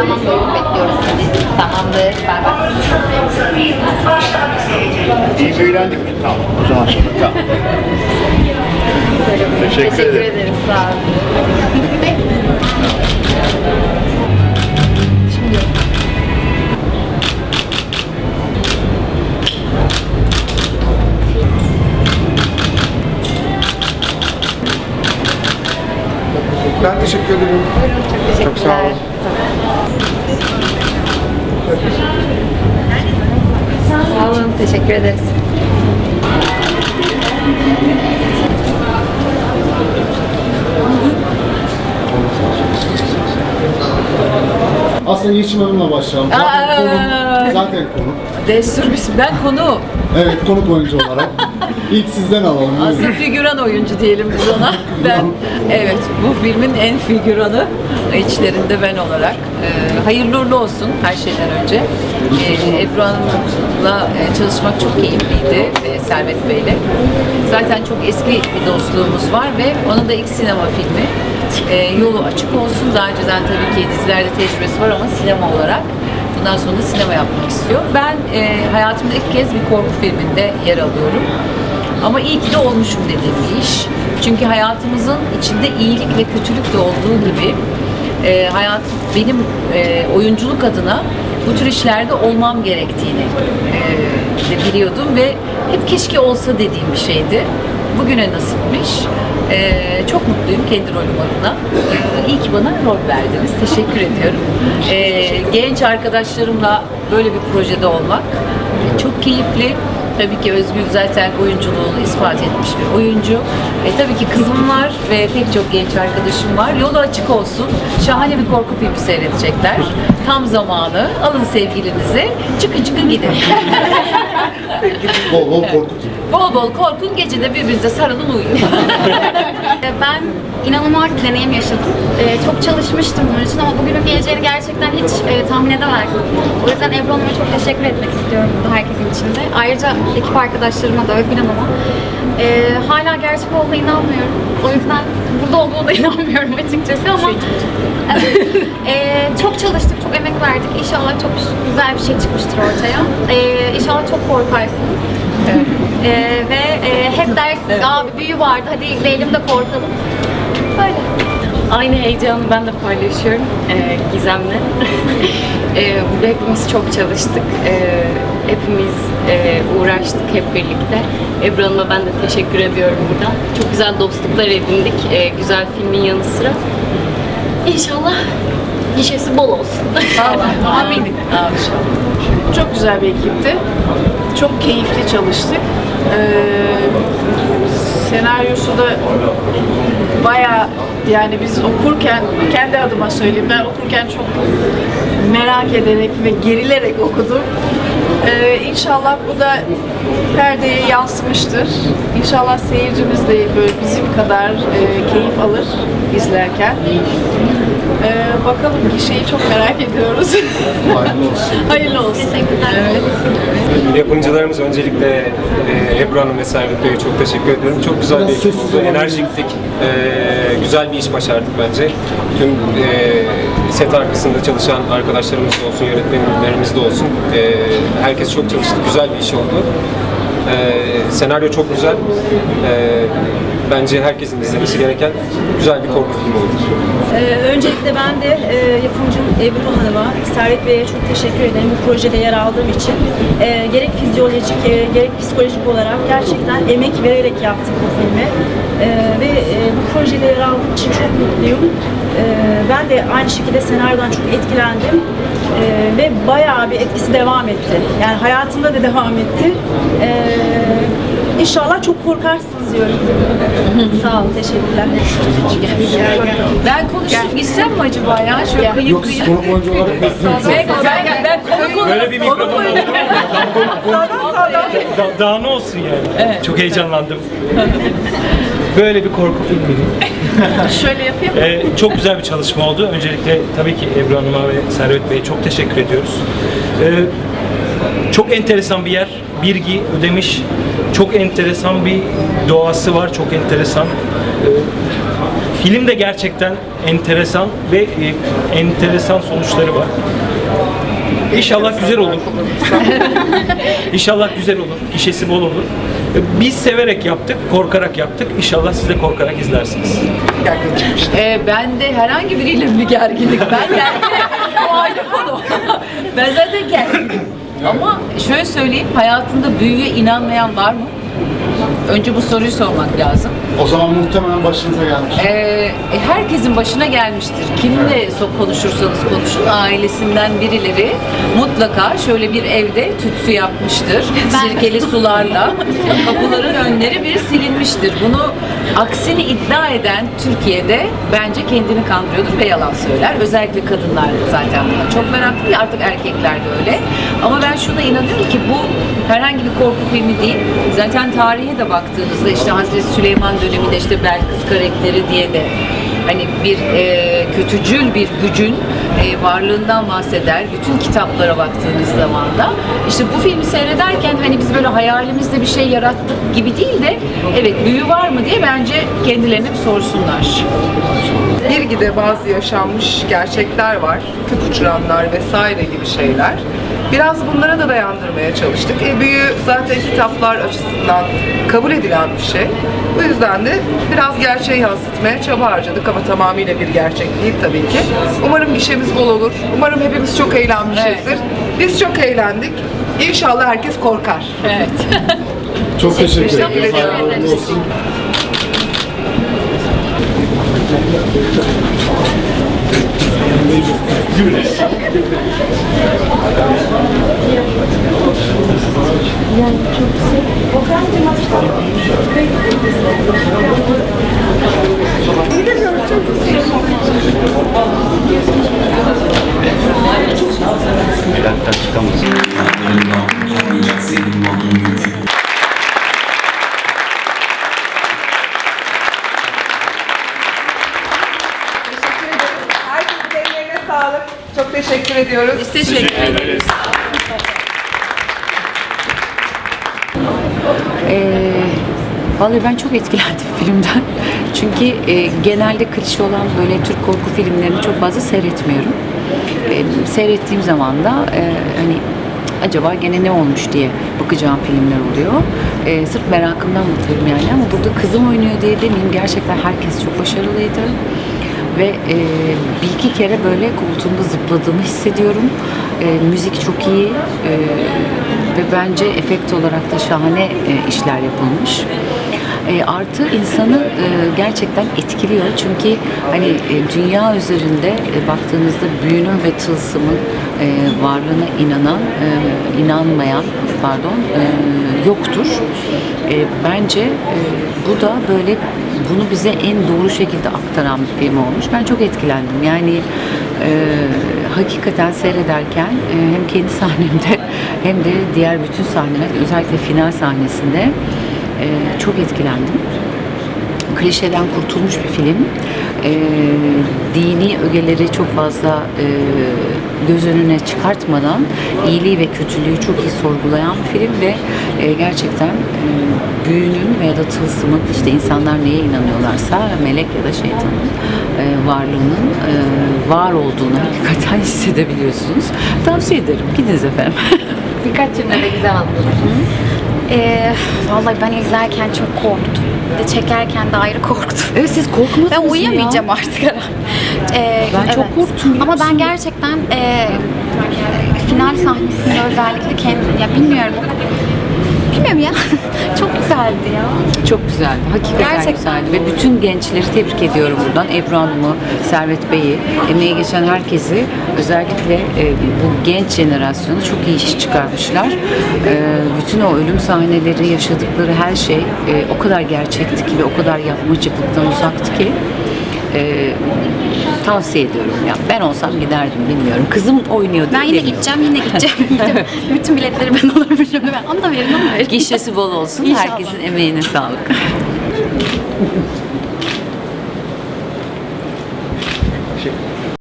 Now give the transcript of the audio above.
Tamam buyurun bekliyoruz sizi. Tamamdır. Bay bay. İyi eğlendik mi? Tamam. O zaman sonra tamam. Teşekkür, Teşekkür ederim. ederim. Sağ olun. Ben teşekkür ederim. Çok sağ olun. Sağ olun. Teşekkür ederiz. Aslında Yeşim Hanım'la başlayalım. Zaten zaten konu. Destur biz ben konu Evet, konuk oyuncu olarak. İlk sizden alalım. aslında figüran oyuncu diyelim biz ona. Ben evet bu filmin en figüranı içlerinde ben olarak. Ee, hayırlı uğurlu olsun her şeyden önce. Ee, Ebru Hanım'la e, çalışmak çok keyifliydi e, Servet Bey'le. Zaten çok eski bir dostluğumuz var ve onun da ilk sinema filmi. Ee, yolu açık olsun. Daha önceden tabii ki dizilerde tecrübesi var ama sinema olarak Bundan sonra sinema yapmak istiyor. Ben e, hayatımda ilk kez bir korku filminde yer alıyorum. Ama iyi ki de olmuşum dediğim bir iş. Çünkü hayatımızın içinde iyilik ve kötülük de olduğu gibi e, hayat benim e, oyunculuk adına bu tür işlerde olmam gerektiğini e, biliyordum ve hep keşke olsa dediğim bir şeydi. Bugüne nasipmiş. E, çok mutluyum kendi rolüm adına. E, iyi ki bana rol verdiniz. Teşekkür ediyorum. E, genç arkadaşlarımla böyle bir projede olmak çok keyifli. Tabii ki Özgür zaten oyunculuğunu ispat etmiş bir oyuncu. E, tabii ki kızım var ve pek çok genç arkadaşım var. Yolu açık olsun. Şahane bir korku filmi seyredecekler. Tam zamanı. Alın sevgilinizi. Çıkın çıkın gidin. Bol bol korkutun. Bol bol korkun. Gecede birbirinize sarılın uyuyun. Ben inanılmaz bir deneyim yaşadım. Ee, çok çalışmıştım bunun için ama bugünün geleceğini gerçekten hiç e, tahmin edemezdim. O yüzden Ebru Hanım'a çok teşekkür etmek istiyorum burada herkesin içinde. Ayrıca ekip arkadaşlarıma da Özgün Hanım'a. Ee, hala gerçek olduğuna inanmıyorum. O yüzden burada olduğuna inanmıyorum açıkçası ama Ee, çok çalıştık, çok emek verdik. İnşallah çok güzel bir şey çıkmıştır ortaya. Ee, inşallah çok korkarsınız. Ee, ve e, hep dersiniz, aa bir büyü vardı, hadi izleyelim de korkalım. Böyle. Aynı heyecanı ben de paylaşıyorum e, Gizem'le. e, burada hepimiz çok çalıştık. E, hepimiz e, uğraştık hep birlikte. Ebru Hanım'a ben de teşekkür ediyorum buradan. Çok güzel dostluklar edindik. E, güzel filmin yanı sıra. İnşallah gişesi bol olsun. Amin. Çok güzel bir ekipti. Çok keyifli çalıştık. Ee, senaryosu da baya yani biz okurken kendi adıma söyleyeyim ben okurken çok merak ederek ve gerilerek okudum. Ee, inşallah bu da perdeye yansımıştır. İnşallah seyircimiz de böyle bizim kadar e, keyif alır izlerken. Ee, bakalım kişiyi çok merak ediyoruz. Hayırlı olsun. Hayırlı olsun. Evet. Yapımcılarımız öncelikle e, Ebru Hanım ve Servet Bey'e çok teşekkür ediyorum. Çok güzel bir ekip oldu, enerjiktik, e, güzel bir iş başardık bence. Tüm e, set arkasında çalışan arkadaşlarımız da olsun, yönetmenlerimiz de olsun. E, herkes çok çalıştı, güzel bir iş oldu. E, senaryo çok güzel. E, bence herkesin izlemesi gereken güzel bir korku filmi oldu. Ee, öncelikle ben de e, yapımcım Ebru Hanım'a, Servet Bey'e çok teşekkür ederim bu projede yer aldığım için. E, gerek fizyolojik, e, gerek psikolojik olarak gerçekten emek vererek yaptık bu filmi. E, ve e, bu projede yer aldığım için çok mutluyum. E, ben de aynı şekilde senaryodan çok etkilendim. Ve bayağı bir etkisi devam etti. Yani hayatımda da devam etti. E, İnşallah çok korkarsınız diyorum. Sağ olun, teşekkürler. Ben konuşup gitsem mi acaba ya? Şöyle kıyıp Yok kıyıp. konuk oyuncu olarak. Ben, ben, ben konu konu. Böyle bir mikrofon Da, daha ne olsun yani? Çok heyecanlandım. Böyle bir korku filmi. Şöyle yapayım. Ee, çok güzel bir çalışma oldu. Öncelikle tabii ki Ebru Hanım'a ve Servet Bey'e çok teşekkür ediyoruz. Ee, çok enteresan bir yer. Birgi ödemiş. Çok enteresan bir doğası var. Çok enteresan. Ee, film de gerçekten enteresan ve e, enteresan sonuçları var. İnşallah güzel olur. İnşallah güzel olur. Gişesi bol olur. Biz severek yaptık, korkarak yaptık. İnşallah siz de korkarak izlersiniz. Ee, ben de herhangi biriyle bir gerginlik. Ben gerginim. o ayrı konu. ben zaten gerginim. Ama şöyle söyleyeyim, hayatında büyüye inanmayan var mı? Önce bu soruyu sormak lazım. O zaman muhtemelen başınıza gelmiş. Ee, e, herkesin başına gelmiştir. Kimle so- konuşursanız konuşun, ailesinden birileri mutlaka şöyle bir evde tütsü yapmıştır. Sirkeli sularla kapıların önleri bir silinmiştir. Bunu aksini iddia eden Türkiye'de bence kendini kandırıyordur ve yalan söyler. Özellikle kadınlar zaten buna çok meraklı. Artık erkekler de öyle. Ama ben şuna inanıyorum ki bu herhangi bir korku filmi değil. Zaten tarihe de baktığınızda işte Hazreti Süleyman döneminde işte Belkıs karakteri diye de hani bir e, kötücül bir gücün e, varlığından bahseder. Bütün kitaplara baktığınız zaman da işte bu filmi seyrederken hani biz böyle hayalimizde bir şey yarattık gibi değil de evet büyü var mı diye bence kendilerine bir sorsunlar. Bilgide bazı yaşanmış gerçekler var. Küp uçuranlar vesaire gibi şeyler. Biraz bunlara da dayandırmaya çalıştık. E, büyü zaten kitaplar açısından kabul edilen bir şey. Bu yüzden de biraz gerçeği yansıtmaya çaba harcadık ama tamamıyla bir gerçek değil tabii ki. Umarım gişemiz bol olur. Umarım hepimiz çok eğlenmişizdir. Biz çok eğlendik. İnşallah herkes korkar. Evet. Çok teşekkür Teşekkür ederim. ederim. Hayırlı olsun. Herkesin ellerine sağlık. Çok teşekkür ediyoruz. Biz teşekkür ederiz. Ee, vallahi ben çok etkilendim filmden. Çünkü e, genelde klişe olan böyle Türk korku filmlerini çok fazla seyretmiyorum. E, seyrettiğim zaman da e, hani acaba gene ne olmuş diye bakacağım filmler oluyor. E, sırf merakımdan bakıyorum yani ama burada kızım oynuyor diye demeyeyim. Gerçekten herkes çok başarılıydı ve e, bir iki kere böyle koltuğumda zıpladığımı hissediyorum. E, müzik çok iyi e, ve bence efekt olarak da şahane e, işler yapılmış. E, artı insanı e, gerçekten etkiliyor çünkü hani e, dünya üzerinde e, baktığınızda büyünün ve tılsımın e, varlığına inanan, e, inanmayan pardon e, yoktur. E, bence e, bu da böyle bunu bize en doğru şekilde aktaran bir film olmuş. Ben çok etkilendim. Yani e, hakikaten seyrederken e, hem kendi sahnemde hem de diğer bütün sahneler özellikle final sahnesinde e, çok etkilendim klişeden kurtulmuş bir film. E, dini ögeleri çok fazla e, göz önüne çıkartmadan iyiliği ve kötülüğü çok iyi sorgulayan bir film ve e, gerçekten e, büyünün veya da tılsımın işte insanlar neye inanıyorlarsa melek ya da şeytanın e, varlığının e, var olduğunu hakikaten hissedebiliyorsunuz. Tavsiye ederim. Gidiniz efendim. Birkaç cümlede güzel anlatın. Ee, vallahi ben izlerken çok korktum. De çekerken de ayrı korktum. evet siz korkmadınız Ben uyuyamayacağım ya? artık herhalde. Ee, Ben çok korktum Ama ben gerçekten e, final sahnesinde özellikle kendim, ya bilmiyorum. Bilmiyorum ya. çok güzeldi ya. Çok güzeldi. Hakikaten Gerçekten. güzeldi. Ve bütün gençleri tebrik ediyorum buradan. Ebru Hanım'ı, Servet Bey'i, emeği geçen herkesi özellikle e, bu genç jenerasyonu çok iyi iş çıkarmışlar. E, bütün o ölüm sahneleri, yaşadıkları her şey e, o kadar gerçekti ki ve o kadar yapmacıklıktan uzaktı ki e, tavsiye ediyorum. Ya ben olsam giderdim bilmiyorum. Kızım oynuyor Ben yine demiyorum. gideceğim, yine gideceğim. Bütün- Bütün biletleri ben alırım şimdi. Ben, onu da verin, onu da. Gişesi bol olsun. İnşallah. Herkesin emeğine sağlık.